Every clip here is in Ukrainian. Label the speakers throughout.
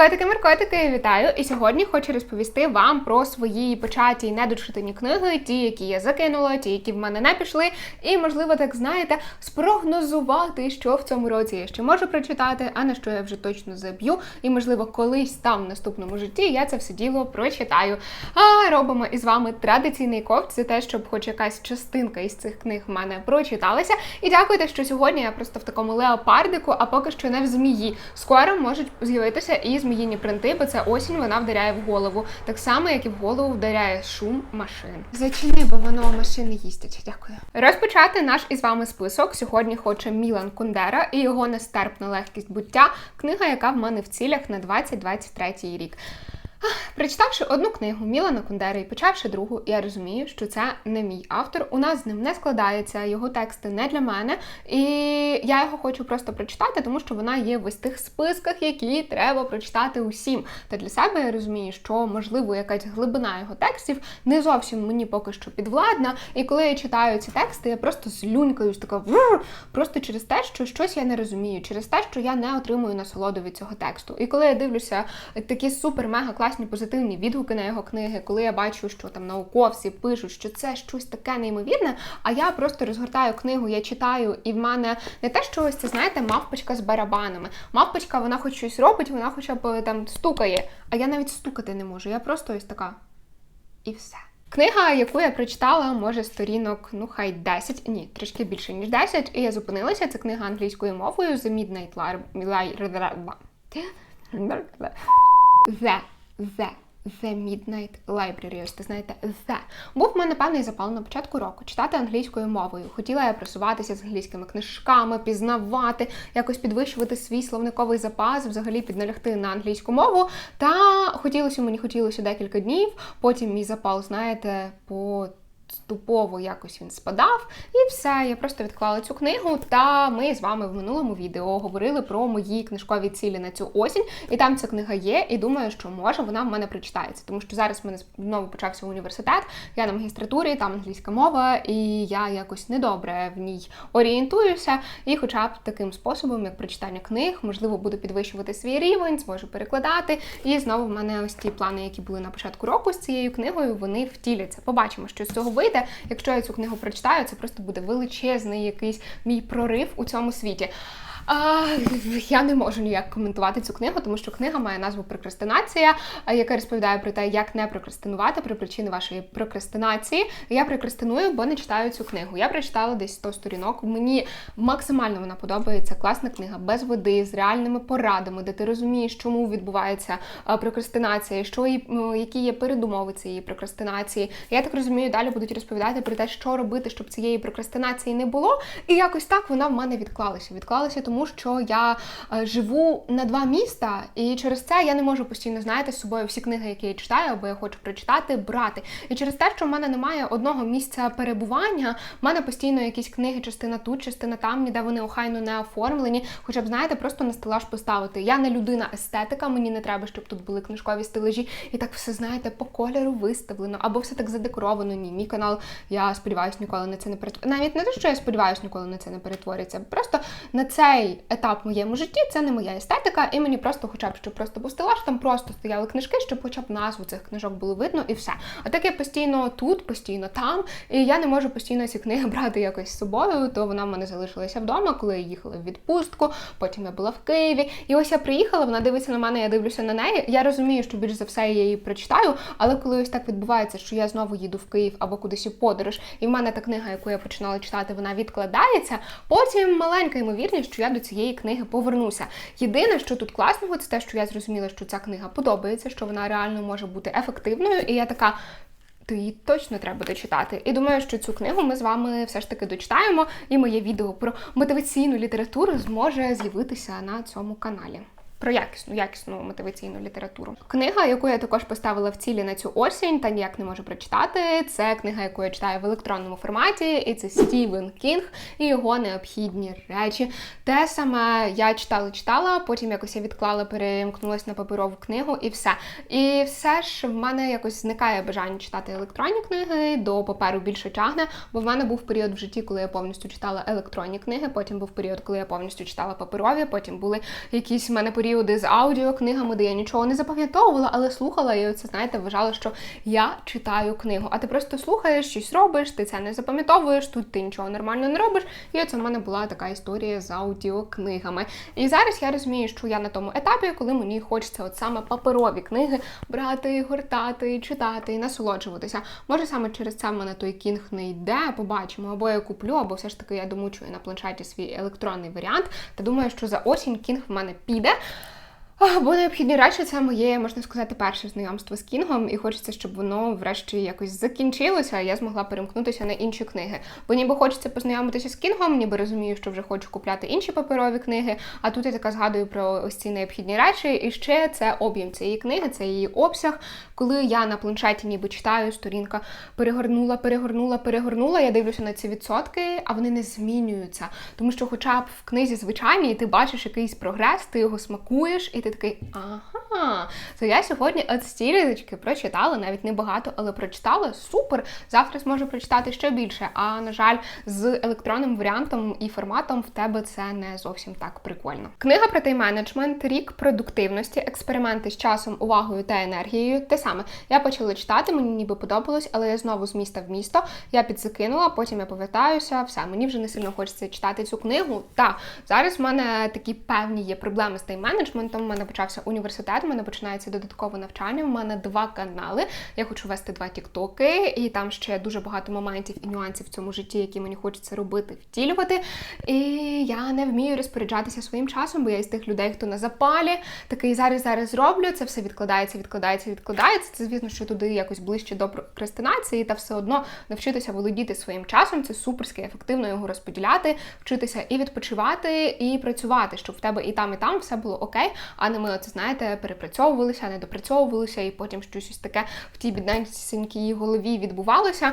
Speaker 1: Котики Маркотики, вітаю! І сьогодні хочу розповісти вам про свої початі й недочитані книги, ті, які я закинула, ті, які в мене не пішли, і, можливо, так знаєте, спрогнозувати, що в цьому році я ще можу прочитати, а на що я вже точно заб'ю. І, можливо, колись там в наступному житті я це все діло прочитаю. А робимо із вами традиційний ковт за те, щоб хоч якась частинка із цих книг в мене прочиталася. І дякуйте, що сьогодні я просто в такому леопардику, а поки що не в змії. Скоро можуть з'явитися і зміїні принти, бо це осінь вона вдаряє в голову. Так само, як і в голову вдаряє шум машин. Зачини, бо воно машини їздять. Дякую. Розпочати наш із вами список. Сьогодні хоче Мілан Кундера і його нестерпна легкість буття. Книга, яка в мене в цілях на 2023 рік. Прочитавши одну книгу Мілана Кундери і почавши другу, я розумію, що це не мій автор. У нас з ним не складається, його тексти не для мене. І я його хочу просто прочитати, тому що вона є в ось тих списках, які треба прочитати усім. Та для себе я розумію, що можливо якась глибина його текстів не зовсім мені поки що підвладна. І коли я читаю ці тексти, я просто злюнькаюсь, така «Вррр!» просто через те, що щось я не розумію, через те, що я не отримую насолоду від цього тексту. І коли я дивлюся такі супер-мега класні позитивні відгуки на його книги, коли я бачу, що там науковці пишуть, що це щось таке неймовірне, а я просто розгортаю книгу, я читаю, і в мене не те, що ось це знаєте, мавпочка з барабанами. Мавпочка, вона хоч щось робить, вона хоча б там стукає, а я навіть стукати не можу. Я просто ось така. І все. Книга, яку я прочитала, може сторінок, ну хай 10, ні, трішки більше, ніж 10, і я зупинилася. Це книга англійською мовою The Midnight Library. The. The. The Midnight Library, ось ти знаєте, The. Був в мене певний запал на початку року читати англійською мовою. Хотіла я просуватися з англійськими книжками, пізнавати, якось підвищувати свій словниковий запас, взагалі підналягти на англійську мову. Та хотілося мені хотілося декілька днів. Потім мій запал, знаєте, по Ступово якось він спадав, і все. Я просто відклала цю книгу. Та ми з вами в минулому відео говорили про мої книжкові цілі на цю осінь. І там ця книга є. І думаю, що може вона в мене прочитається. Тому що зараз в мене знову почався університет. Я на магістратурі, там англійська мова, і я якось недобре в ній орієнтуюся. І, хоча б таким способом, як прочитання книг, можливо, буду підвищувати свій рівень, зможу перекладати. І знову в мене ось ті плани, які були на початку року з цією книгою, вони втіляться. Побачимо, що з цього вийде. Якщо я цю книгу прочитаю, це просто буде величезний якийсь мій прорив у цьому світі. А, Я не можу ніяк коментувати цю книгу, тому що книга має назву Прокрастинація, яка розповідає про те, як не прокрастинувати про причини вашої прокрастинації. Я прокрастиную, бо не читаю цю книгу. Я прочитала десь 100 сторінок. Мені максимально вона подобається. Класна книга без води, з реальними порадами, де ти розумієш, чому відбувається прокрастинація, що які є передумови цієї прокрастинації. Я так розумію, далі будуть розповідати про те, що робити, щоб цієї прокрастинації не було. І якось так вона в мене відклалася. Відклалася тому що я е, живу на два міста, і через це я не можу постійно знаєте, з собою всі книги, які я читаю, або я хочу прочитати, брати. І через те, що в мене немає одного місця перебування, в мене постійно якісь книги, частина тут, частина там, ніде вони охайно не оформлені. Хоча б знаєте, просто на стелаж поставити. Я не людина естетика, мені не треба, щоб тут були книжкові стележі, і так все знаєте по кольору виставлено, або все так задекоровано. Ні, мій канал, я сподіваюся, ніколи на це не перетвориться. Навіть не те, що я сподіваюся, ніколи на це не перетвориться. Просто на цей етап в моєму житті це не моя естетика, і мені просто, хоча б щоб просто був стелаж, там просто стояли книжки, щоб хоча б назву цих книжок було видно, і все. А так я постійно тут, постійно там, і я не можу постійно ці книги брати якось з собою, то вона в мене залишилася вдома, коли я їхала в відпустку. Потім я була в Києві. І ось я приїхала, вона дивиться на мене, я дивлюся на неї. Я розумію, що більш за все я її прочитаю, але коли ось так відбувається, що я знову їду в Київ або кудись у подорож, і в мене та книга, яку я починала читати, вона відкладається. Потім маленька ймовірність, що я до цієї книги повернуся. Єдине, що тут класного, це те, що я зрозуміла, що ця книга подобається, що вона реально може бути ефективною, і я така. То її точно треба дочитати. І думаю, що цю книгу ми з вами все ж таки дочитаємо, і моє відео про мотиваційну літературу зможе з'явитися на цьому каналі про якісну, якісну мотиваційну літературу. Книга, яку я також поставила в цілі на цю осінь, та ніяк не можу прочитати. Це книга, яку я читаю в електронному форматі, і це Стівен Кінг і його необхідні речі. Те саме я читала, читала, потім якось я відклала, перемкнулася на паперову книгу, і все. І все ж в мене якось зникає бажання читати електронні книги, до паперу більше тягне, бо в мене був період в житті, коли я повністю читала електронні книги. Потім був період, коли я повністю читала паперові. Потім були якісь в мене періоди періоди з аудіокнигами, де я нічого не запам'ятовувала, але слухала і це, знаєте, вважала, що я читаю книгу. А ти просто слухаєш, щось робиш, ти це не запам'ятовуєш, тут ти нічого нормально не робиш. І оце в мене була така історія з аудіокнигами. І зараз я розумію, що я на тому етапі, коли мені хочеться от саме паперові книги брати, гортати, читати і насолоджуватися. Може саме через це в мене той кінг не йде, побачимо, або я куплю, або все ж таки я домучую на планшеті свій електронний варіант. Та думаю, що за осінь кінг в мене піде. Бо необхідні речі це моє, можна сказати, перше знайомство з Кінгом, і хочеться, щоб воно врешті якось закінчилося, а я змогла перемкнутися на інші книги. Бо ніби хочеться познайомитися з Кінгом, ніби розумію, що вже хочу купляти інші паперові книги. А тут я така згадую про ось ці необхідні речі. І ще це об'єм цієї книги, це її обсяг. Коли я на планшеті ніби читаю, сторінка перегорнула, перегорнула, перегорнула. Я дивлюся на ці відсотки, а вони не змінюються. Тому що, хоча б в книзі звичайній, ти бачиш якийсь прогрес, ти його смакуєш, і ти такий, ага, то я сьогодні от стілечки прочитала, навіть не багато, але прочитала супер. Завтра зможу прочитати ще більше. А на жаль, з електронним варіантом і форматом в тебе це не зовсім так прикольно. Книга про тайм-менеджмент, рік продуктивності, експерименти з часом, увагою та енергією. Те саме я почала читати, мені ніби подобалось, але я знову з міста в місто. Я підзакинула, потім я повертаюся. Все, мені вже не сильно хочеться читати цю книгу. Та зараз в мене такі певні є проблеми з тайм-менеджментом. Мене почався університет, у мене починається додаткове навчання. У мене два канали. Я хочу вести два тіктоки, і там ще дуже багато моментів і нюансів в цьому житті, які мені хочеться робити, втілювати. І я не вмію розпоряджатися своїм часом, бо я із тих людей, хто на запалі, такий зараз зараз зроблю. Це все відкладається, відкладається, відкладається. Це звісно, що туди якось ближче до прокрастинації, та все одно навчитися володіти своїм часом. Це суперськи ефективно його розподіляти, вчитися і відпочивати, і працювати, щоб в тебе і там, і там все було окей, а не ми оце, знаєте, перепрацьовувалися, не допрацьовувалися, і потім щось таке в тій бідненькій голові відбувалося.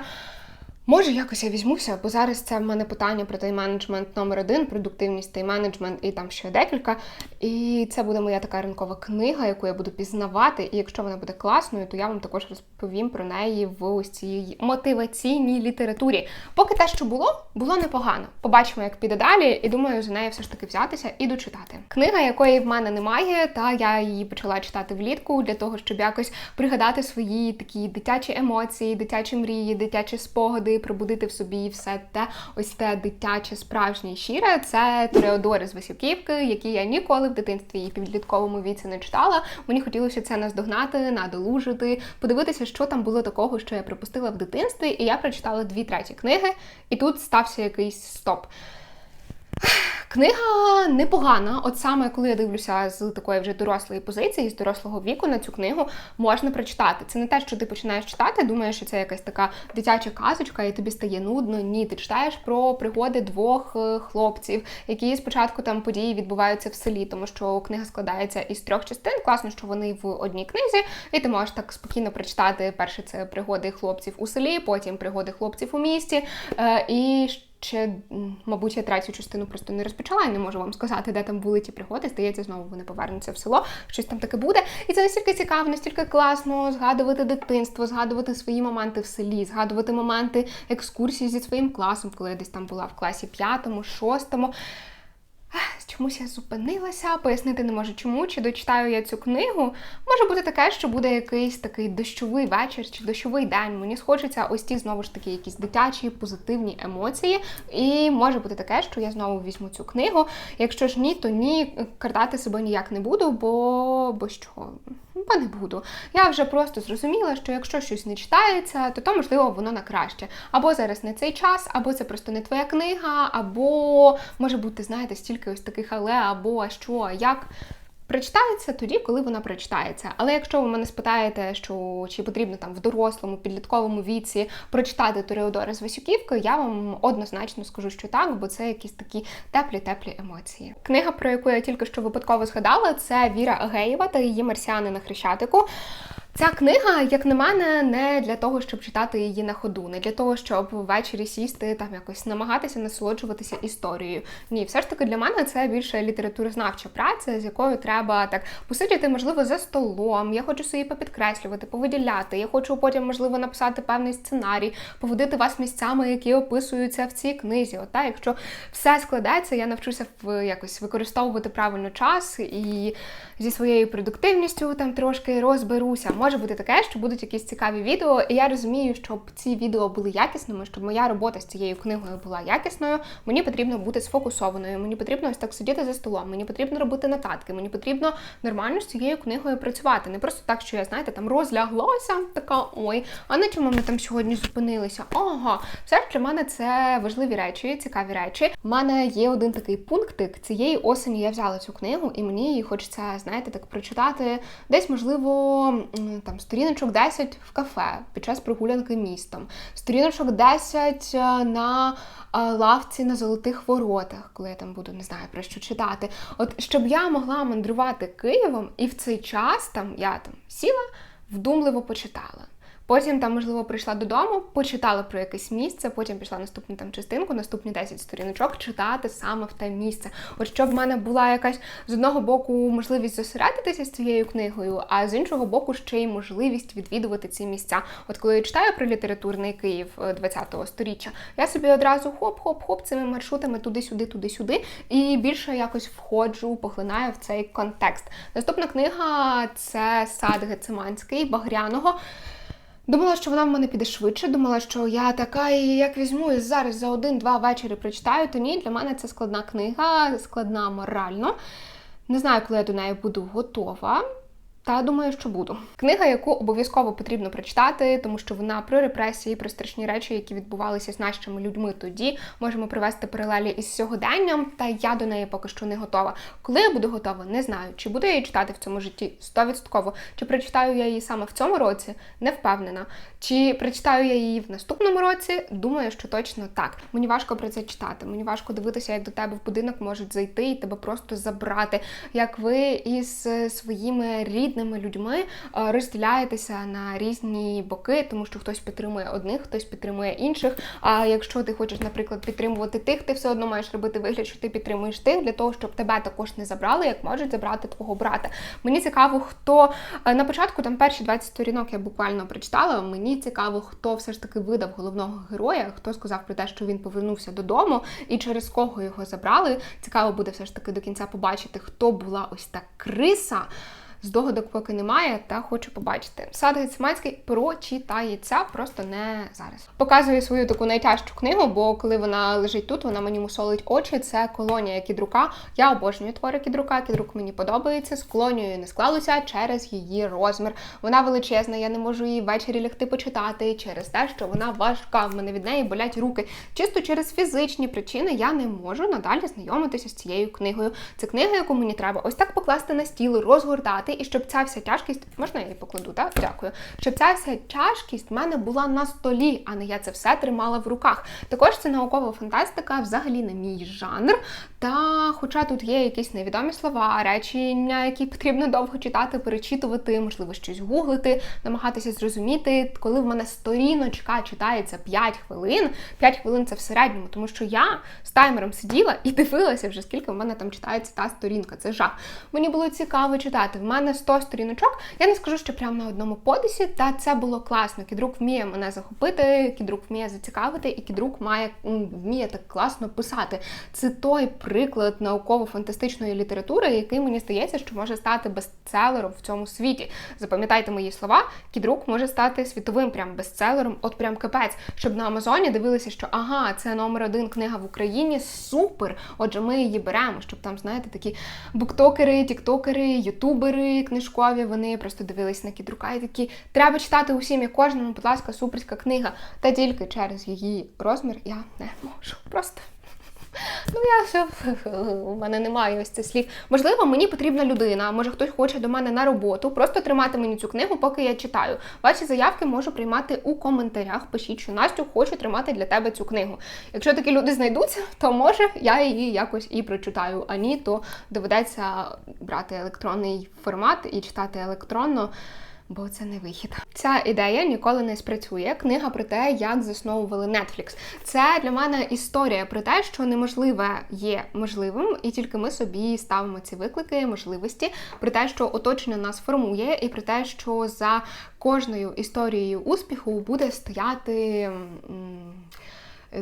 Speaker 1: Може, якось я візьмуся, бо зараз це в мене питання про тайм-менеджмент номер один, продуктивність тайм-менеджмент і там ще декілька. І це буде моя така ринкова книга, яку я буду пізнавати. І якщо вона буде класною, то я вам також розповім про неї в ось цій мотиваційній літературі. Поки те, що було, було непогано. Побачимо, як піде далі, і думаю, за неї все ж таки взятися і дочитати. Книга, якої в мене немає, та я її почала читати влітку для того, щоб якось пригадати свої такі дитячі емоції, дитячі мрії, дитячі спогади пробудити в собі все те, ось те дитяче, справжнє щире. Це Тореодори з Васюківки, які я ніколи в дитинстві і підлітковому віці не читала. Мені хотілося це наздогнати, надолужити, подивитися, що там було такого, що я пропустила в дитинстві. І я прочитала дві треті книги, і тут стався якийсь стоп. Книга непогана, от саме коли я дивлюся з такої вже дорослої позиції, з дорослого віку на цю книгу можна прочитати. Це не те, що ти починаєш читати, думаєш, що це якась така дитяча казочка, і тобі стає нудно. Ні, ти читаєш про пригоди двох е, хлопців, які спочатку там події відбуваються в селі, тому що книга складається із трьох частин. Класно, що вони в одній книзі, і ти можеш так спокійно прочитати. Перше це пригоди хлопців у селі, потім пригоди хлопців у місті. Е, і Ще, мабуть, я третю частину просто не розпочала і не можу вам сказати, де там були ті пригоди. Здається, знову вони повернуться в село, щось там таке буде. І це настільки цікаво, настільки класно згадувати дитинство, згадувати свої моменти в селі, згадувати моменти екскурсії зі своїм класом, коли я десь там була в класі п'ятому, шостому. Чомусь я зупинилася, пояснити не можу чому, чи дочитаю я цю книгу. Може бути таке, що буде якийсь такий дощовий вечір чи дощовий день. Мені схочеться ось ті знову ж таки якісь дитячі, позитивні емоції. І може бути таке, що я знову візьму цю книгу. Якщо ж ні, то ні, картати себе ніяк не буду, бо бо що? Бо не буду. Я вже просто зрозуміла, що якщо щось не читається, то то можливо воно на краще. Або зараз не цей час, або це просто не твоя книга, або може бути, знаєте, стільки ось таких але, або що, а як. Прочитається тоді, коли вона прочитається. Але якщо ви мене спитаєте, що чи потрібно там в дорослому, підлітковому віці прочитати Тореодора з Васюківкою, я вам однозначно скажу, що так, бо це якісь такі теплі-теплі емоції. Книга, про яку я тільки що випадково згадала, це Віра Агеєва та її марсіани на Хрещатику. Ця книга, як на мене, не для того, щоб читати її на ходу, не для того, щоб ввечері сісти там якось намагатися насолоджуватися історією. Ні, все ж таки для мене це більше літературознавча праця, з якою треба так посидіти, можливо, за столом. Я хочу собі попідкреслювати, повиділяти. Я хочу потім, можливо, написати певний сценарій, поводити вас місцями, які описуються в цій книзі. От, та, якщо все складеться, я навчуся в якось використовувати правильно час і зі своєю продуктивністю там трошки розберуся. Може бути таке, що будуть якісь цікаві відео, і я розумію, щоб ці відео були якісними, щоб моя робота з цією книгою була якісною. Мені потрібно бути сфокусованою. Мені потрібно ось так сидіти за столом. Мені потрібно робити нотатки. Мені потрібно нормально з цією книгою працювати. Не просто так, що я знаєте, там розляглася, така ой, а на чому ми там сьогодні зупинилися? Ага, все ж для мене це важливі речі, цікаві речі. У мене є один такий пунктик. Цієї осені я взяла цю книгу, і мені її хочеться, знаєте, так прочитати десь, можливо, там сторіночок 10 в кафе під час прогулянки містом, сторіночок 10 е, на е, лавці на золотих воротах, коли я там буду, не знаю про що читати. От щоб я могла мандрувати Києвом, і в цей час там я там сіла, вдумливо почитала. Потім там, можливо, прийшла додому, почитала про якесь місце, потім пішла наступну там частинку, наступні 10 сторіночок читати саме в те місце. От щоб в мене була якась з одного боку можливість зосередитися з цією книгою, а з іншого боку, ще й можливість відвідувати ці місця. От коли я читаю про літературний Київ 20-го сторіччя, я собі одразу хоп-хоп-хоп цими маршрутами туди-сюди, туди-сюди, і більше якось входжу, поглинаю в цей контекст. Наступна книга це сад Гециманський Багряного. Думала, що вона в мене піде швидше. Думала, що я така, і як візьму і зараз за один-два вечори прочитаю, то ні, для мене це складна книга, складна морально. Не знаю, коли я до неї буду готова. Та думаю, що буду. Книга, яку обов'язково потрібно прочитати, тому що вона про репресії, про страшні речі, які відбувалися з нашими людьми тоді. Можемо привести паралелі із сьогоденням, та я до неї поки що не готова. Коли я буду готова, не знаю. Чи буду я її читати в цьому житті стовідсотково, чи прочитаю я її саме в цьому році, не впевнена. Чи прочитаю я її в наступному році? Думаю, що точно так. Мені важко про це читати. Мені важко дивитися, як до тебе в будинок можуть зайти і тебе просто забрати. Як ви із своїми рідними різними людьми е, розділяєтеся на різні боки, тому що хтось підтримує одних, хтось підтримує інших. А якщо ти хочеш, наприклад, підтримувати тих, ти все одно маєш робити вигляд, що ти підтримуєш тих для того, щоб тебе також не забрали, як можуть забрати твого брата. Мені цікаво, хто е, на початку там перші 20 сторінок я буквально прочитала. Мені цікаво, хто все ж таки видав головного героя, хто сказав про те, що він повернувся додому, і через кого його забрали. Цікаво буде все ж таки до кінця побачити, хто була ось та криса здогадок поки немає, та хочу побачити. Сад Гециманський прочитається, просто не зараз. Показую свою таку найтяжчу книгу, бо коли вона лежить тут, вона мені мусолить очі. Це колонія кідрука. Я обожнюю твори кідрука, кідрук мені подобається. З колонією не склалося через її розмір. Вона величезна, я не можу її ввечері лягти почитати через те, що вона важка. В мене від неї болять руки. Чисто через фізичні причини я не можу надалі знайомитися з цією книгою. Це книга, яку мені треба ось так покласти на стіл, розгортати і щоб ця вся тяжкість, можна я її покладу, так? Дякую. Щоб ця вся тяжкість в мене була на столі, а не я це все тримала в руках. Також це наукова фантастика, взагалі не мій жанр. Та, хоча тут є якісь невідомі слова, речення, які потрібно довго читати, перечитувати, можливо, щось гуглити, намагатися зрозуміти, коли в мене сторіночка читається 5 хвилин, 5 хвилин це в середньому, тому що я з таймером сиділа і дивилася вже, скільки в мене там читається та сторінка. Це жах. Мені було цікаво читати. В мене 100 сторіночок. Я не скажу, що прямо на одному подисі, та це було класно. Кідрук вміє мене захопити, кідрук вміє зацікавити, і кідрук має вміє так класно писати. Це той приклад науково-фантастичної літератури, який мені здається, що може стати бестселером в цьому світі. Запам'ятайте мої слова, кідрук може стати світовим прям бестселером, от прям капець, щоб на Амазоні дивилися, що ага, це номер один книга в Україні. Супер! Отже, ми її беремо, щоб там, знаєте, такі буктокери, тіктокери, ютубери книжкові. Вони просто дивились на кідрука і такі треба читати усім і кожному, будь ласка, суперська книга. Та тільки через її розмір я не можу. Просто. Ну, я все, у мене немає ось цих слів. Можливо, мені потрібна людина, може хтось хоче до мене на роботу, просто тримати мені цю книгу, поки я читаю. Ваші заявки можу приймати у коментарях. Пишіть, що Настю хочу тримати для тебе цю книгу. Якщо такі люди знайдуться, то може я її якось і прочитаю. А ні, то доведеться брати електронний формат і читати електронно. Бо це не вихід. Ця ідея ніколи не спрацює. Книга про те, як засновували Netflix. Це для мене історія про те, що неможливе є можливим, і тільки ми собі ставимо ці виклики, можливості, про те, що оточення нас формує, і про те, що за кожною історією успіху буде стояти.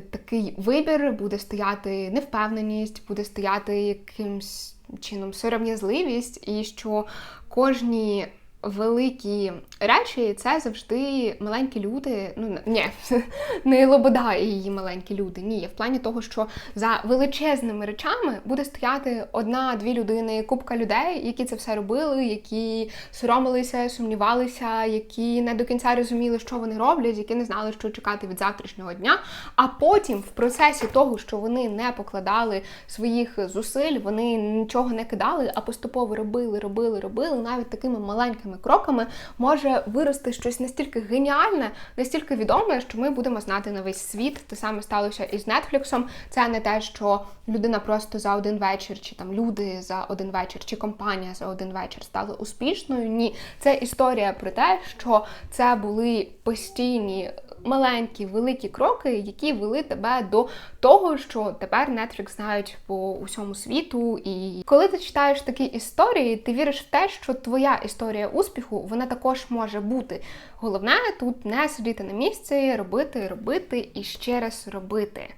Speaker 1: Такий вибір буде стояти невпевненість, буде стояти якимсь чином сором'язливість, і що кожні великі речі це завжди маленькі люди. Ну ні, не лобода її маленькі люди. Ні, в плані того, що за величезними речами буде стояти одна-дві людини, купка людей, які це все робили, які соромилися, сумнівалися, які не до кінця розуміли, що вони роблять, які не знали, що чекати від завтрашнього дня. А потім, в процесі того, що вони не покладали своїх зусиль, вони нічого не кидали, а поступово робили, робили, робили, навіть такими маленькими кроками може вирости щось настільки геніальне, настільки відоме, що ми будемо знати на весь світ. Те саме сталося і з Нетфліксом. Це не те, що людина просто за один вечір, чи там люди за один вечір, чи компанія за один вечір стали успішною. Ні, це історія про те, що це були постійні. Маленькі великі кроки, які вели тебе до того, що тепер Netflix знають по усьому світу. І коли ти читаєш такі історії, ти віриш в те, що твоя історія успіху вона також може бути. Головне тут не сидіти на місці, робити, робити і ще раз робити.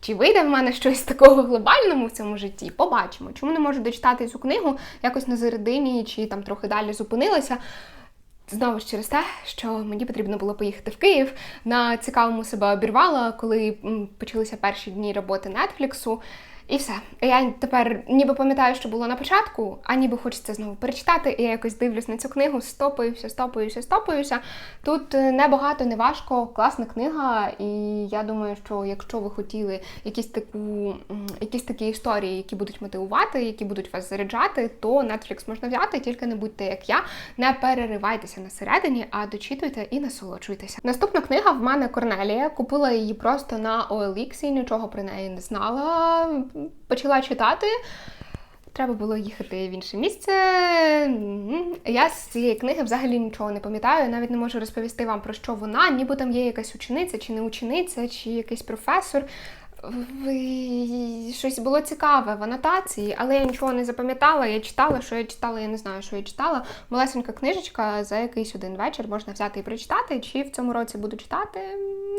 Speaker 1: Чи вийде в мене щось такого глобальному в цьому житті? Побачимо. Чому не можу дочитати цю книгу якось на середині чи там трохи далі зупинилася? Знову ж через те, що мені потрібно було поїхати в Київ. На цікавому себе обірвала, коли почалися перші дні роботи Нетфліксу. І все. Я тепер ніби пам'ятаю, що було на початку, а ніби хочеться знову перечитати. І я якось дивлюсь на цю книгу, стопаюся, стопаюся, стопаюся. Тут е, не багато, не важко, класна книга. І я думаю, що якщо ви хотіли якісь таку, якісь такі історії, які будуть мотивувати, які будуть вас заряджати, то Netflix можна взяти, тільки не будьте як я, не переривайтеся на середині, а дочитуйте і насолоджуйтеся. Наступна книга в мене Корнелія. Купила її просто на OLX, нічого про неї не знала. Почала читати. Треба було їхати в інше місце. Я з цієї книги взагалі нічого не пам'ятаю. Навіть не можу розповісти вам про що вона. Ніби там є якась учениця, чи не учениця, чи якийсь професор. Щось було цікаве в анотації, але я нічого не запам'ятала. Я читала, що я читала, я не знаю, що я читала. Малесенька книжечка за якийсь один вечір можна взяти і прочитати. Чи в цьому році буду читати,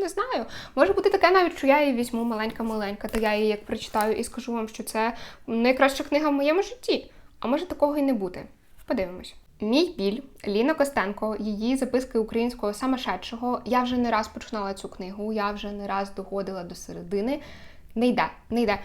Speaker 1: не знаю. Може бути таке навіть, що я її візьму маленька-маленька, та я її як прочитаю і скажу вам, що це найкраща книга в моєму житті. А може такого і не бути. Подивимось. Мій біль Ліна Костенко, її записки українського самошедшого. Я вже не раз починала цю книгу, я вже не раз доходила до середини. Не йде, не йде.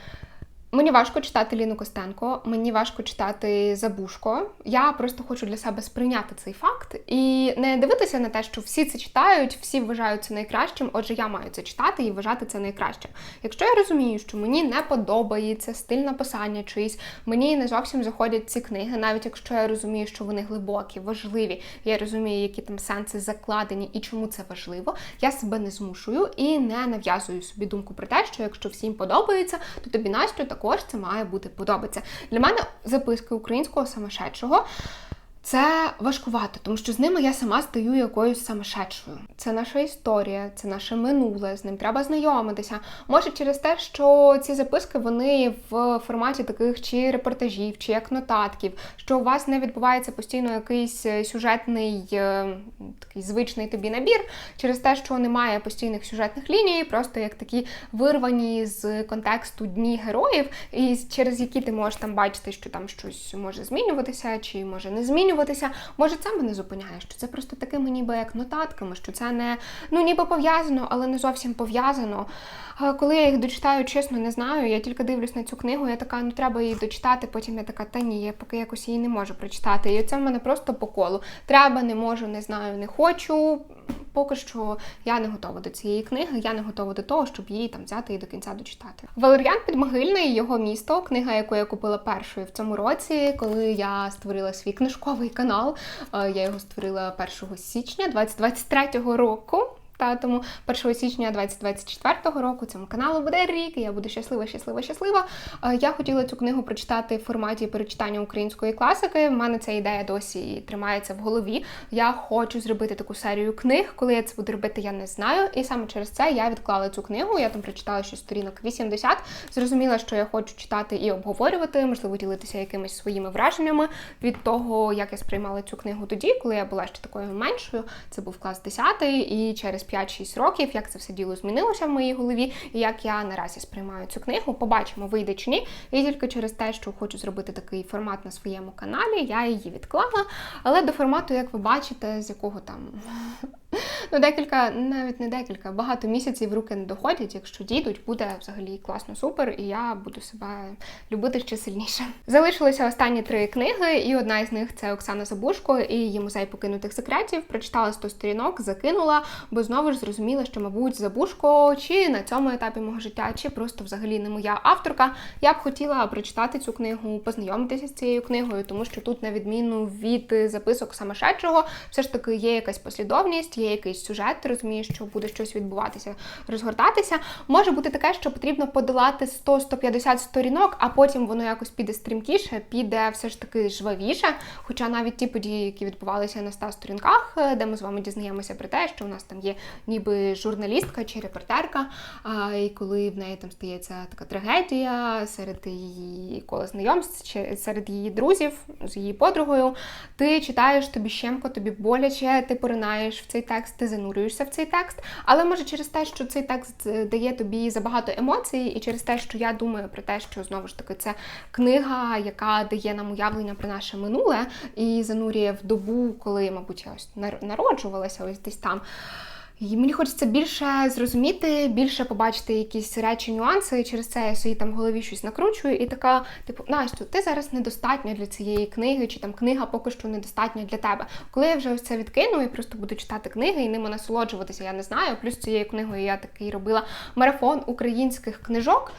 Speaker 1: Мені важко читати Ліну Костенко, мені важко читати Забушко. Я просто хочу для себе сприйняти цей факт і не дивитися на те, що всі це читають, всі вважають це найкращим. Отже, я маю це читати і вважати це найкращим. Якщо я розумію, що мені не подобається стиль написання чиїсь, мені не зовсім заходять ці книги, навіть якщо я розумію, що вони глибокі, важливі, я розумію, які там сенси закладені і чому це важливо. Я себе не змушую і не нав'язую собі думку про те, що якщо всім подобається, то тобі Настю також це має бути подобається. Для мене записки українського самошедшого. Це важкувато, тому що з ними я сама стаю якоюсь самошедшою. Це наша історія, це наше минуле, з ним треба знайомитися. Може, через те, що ці записки вони в форматі таких чи репортажів, чи як нотатків, що у вас не відбувається постійно якийсь е, сюжетний, е, такий звичний тобі набір, через те, що немає постійних сюжетних ліній, просто як такі вирвані з контексту дні героїв, і через які ти можеш там бачити, що там щось може змінюватися, чи може не змінюватися. Може, це мене зупиняє, що це просто такими ніби як нотатками, що це не ну ніби пов'язано, але не зовсім пов'язано. Коли я їх дочитаю, чесно, не знаю. Я тільки дивлюсь на цю книгу, я така, ну треба її дочитати. Потім я така, та ні, я поки якось її не можу прочитати. І це в мене просто по колу. Треба, не можу, не знаю, не хочу. Поки що я не готова до цієї книги, я не готова до того, щоб її там взяти і до кінця дочитати. Валеріан Підмогильний, його місто, книга, яку я купила першою в цьому році, коли я створила свій книжковий канал. Е, Я його створила 1 січня 2023 року. Та тому 1 січня 2024 року цьому каналу буде рік, і я буду щаслива, щаслива, щаслива. Е, Я хотіла цю книгу прочитати в форматі перечитання української класики. У мене ця ідея досі тримається в голові. Я хочу зробити таку серію книг. Коли я це буду робити, я не знаю. І саме через це я відклала цю книгу. Я там прочитала щось сторінок 80. Зрозуміла, що я хочу читати і обговорювати, можливо, ділитися якимись своїми враженнями від того, як я сприймала цю книгу тоді, коли я була ще такою меншою. Це був клас 10, і через 5-6 років, як це все діло змінилося в моїй голові, і як я наразі сприймаю цю книгу. Побачимо, вийде чи ні. І тільки через те, що хочу зробити такий формат на своєму каналі, я її відклала. Але до формату, як ви бачите, з якого там ну декілька, навіть не декілька, багато місяців руки не доходять. Якщо дійдуть, буде взагалі класно, супер, і я буду себе любити ще сильніше. Залишилися останні три книги, і одна із них це Оксана Забушко і її музей покинутих секретів. Прочитала 100 сторінок, закинула, бо знову ж зрозуміла, що, мабуть, Забушко чи на цьому етапі мого життя, чи просто взагалі не моя авторка. Я б хотіла прочитати цю книгу, познайомитися з цією книгою, тому що тут, на відміну від записок самошедшого, все ж таки є якась послідовність, є якийсь сюжет, ти розумієш, що буде щось відбуватися, розгортатися. Може бути таке, що потрібно подолати 100-150 сторінок, а потім воно якось піде стрімкіше, піде все ж таки жвавіше. Хоча навіть ті події, які відбувалися на 100 сторінках, де ми з вами дізнаємося про те, що у нас там є ніби журналістка чи репортерка, і коли в неї там стається така трагедія серед її кола знайомств, чи серед її друзів з її подругою, ти читаєш тобі щемко, тобі боляче, ти поринаєш в цей текст, ти занурюєшся в цей текст. Але може через те, що цей текст е, дає тобі забагато емоцій, і через те, що я думаю про те, що знову ж таки це книга, яка дає нам уявлення про наше минуле і занурює в добу, коли, мабуть, я ось народжувалася ось десь там. І мені хочеться більше зрозуміти, більше побачити якісь речі, нюанси. І через це я собі там голові щось накручую. І така, типу, Настю, ти зараз недостатня для цієї книги, чи там книга поки що недостатня для тебе. Коли я вже ось це відкину і просто буду читати книги і ними насолоджуватися, я не знаю. Плюс цією книгою я такий робила марафон українських книжок.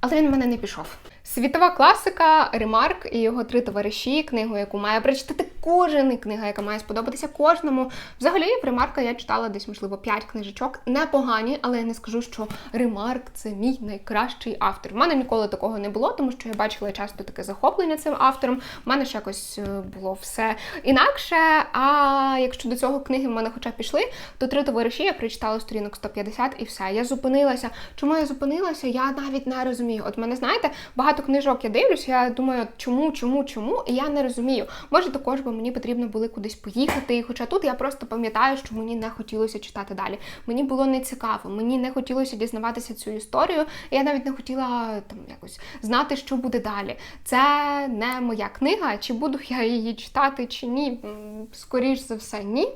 Speaker 1: Але він в мене не пішов. Світова класика Ремарк і його три товариші, книгу, яку має прочитати кожен, і книга, яка має сподобатися кожному. Взагалі, в Ремарка я читала десь, можливо, 5 книжечок. Непогані, але я не скажу, що Ремарк це мій найкращий автор. У мене ніколи такого не було, тому що я бачила часто таке захоплення цим автором. У мене ж якось е, було все інакше. А якщо до цього книги в мене хоча б пішли, то три товариші я прочитала сторінок 150 і все. Я зупинилася. Чому я зупинилася? Я навіть не розумію. От мене знаєте, багато книжок я дивлюсь, я думаю, чому, чому, чому, і я не розумію. Може, також би мені потрібно було кудись поїхати. Хоча тут я просто пам'ятаю, що мені не хотілося читати далі. Мені було не цікаво, мені не хотілося дізнаватися цю історію. Я навіть не хотіла там якось знати, що буде далі. Це не моя книга, чи буду я її читати, чи ні. Скоріш за все, ні.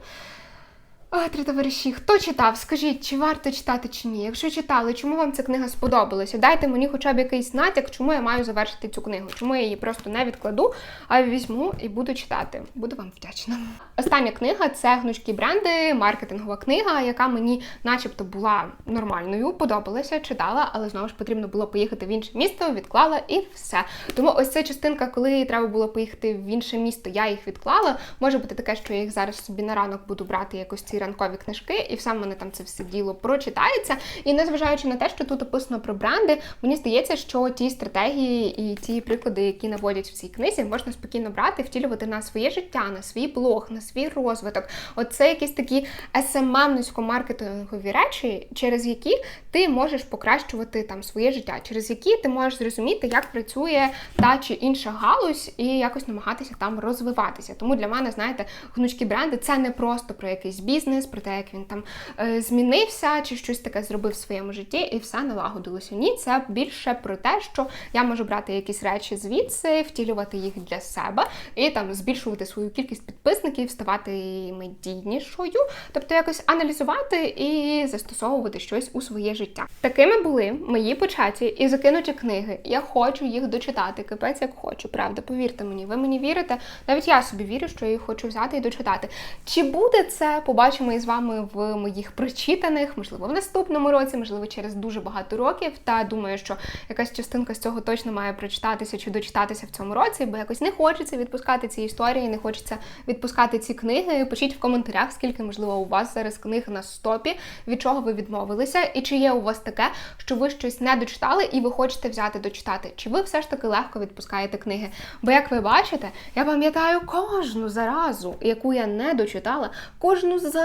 Speaker 1: О, три товариші, хто читав? Скажіть, чи варто читати чи ні? Якщо читали, чому вам ця книга сподобалася? Дайте мені хоча б якийсь натяк, чому я маю завершити цю книгу. Чому я її просто не відкладу, а візьму і буду читати. Буду вам вдячна. Остання книга це гнучкі бренди, маркетингова книга, яка мені, начебто, була нормальною, подобалася, читала, але знову ж потрібно було поїхати в інше місто, відклала і все. Тому ось ця частинка, коли треба було поїхати в інше місто, я їх відклала. Може бути таке, що я їх зараз собі на ранок буду брати якось ці ранкові книжки, і в мене там це все діло прочитається. І незважаючи на те, що тут описано про бренди, мені здається, що ті стратегії і ті приклади, які наводять в цій книзі, можна спокійно брати, втілювати на своє життя, на свій блог, на свій розвиток. Оце якісь такі SMM-сько-маркетингові речі, через які ти можеш покращувати там своє життя, через які ти можеш зрозуміти, як працює та чи інша галузь, і якось намагатися там розвиватися. Тому для мене, знаєте, гнучкі бренди це не просто про якийсь бізнес, про те, як він там е, змінився, чи щось таке зробив в своєму житті, і все налагодилося. Ні, це більше про те, що я можу брати якісь речі звідси, втілювати їх для себе і там збільшувати свою кількість підписників, ставати медійнішою, тобто якось аналізувати і застосовувати щось у своє життя. Такими були мої початі і закинуті книги. Я хочу їх дочитати. Капець як хочу, правда, повірте мені, ви мені вірите. Навіть я собі вірю, що я їх хочу взяти і дочитати. Чи буде це, побачимо побачимо із вами в моїх прочитаних, можливо, в наступному році, можливо, через дуже багато років. Та думаю, що якась частинка з цього точно має прочитатися чи дочитатися в цьому році, бо якось не хочеться відпускати ці історії, не хочеться відпускати ці книги. Пишіть в коментарях, скільки можливо у вас зараз книг на стопі, від чого ви відмовилися, і чи є у вас таке, що ви щось не дочитали і ви хочете взяти дочитати, чи ви все ж таки легко відпускаєте книги? Бо як ви бачите, я пам'ятаю кожну заразу, яку я не дочитала, кожну заразу,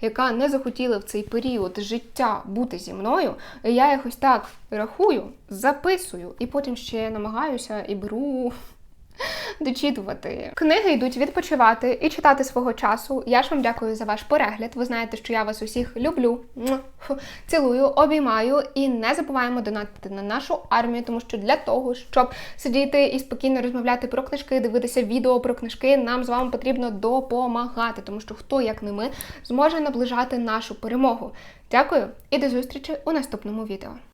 Speaker 1: яка не захотіла в цей період життя бути зі мною. Я якось так рахую, записую, і потім ще намагаюся і беру. Дочитувати книги йдуть відпочивати і читати свого часу. Я ж вам дякую за ваш перегляд. Ви знаєте, що я вас усіх люблю, цілую, обіймаю і не забуваємо донатити на нашу армію, тому що для того, щоб сидіти і спокійно розмовляти про книжки, дивитися відео про книжки, нам з вами потрібно допомагати, тому що хто як не ми зможе наближати нашу перемогу. Дякую і до зустрічі у наступному відео.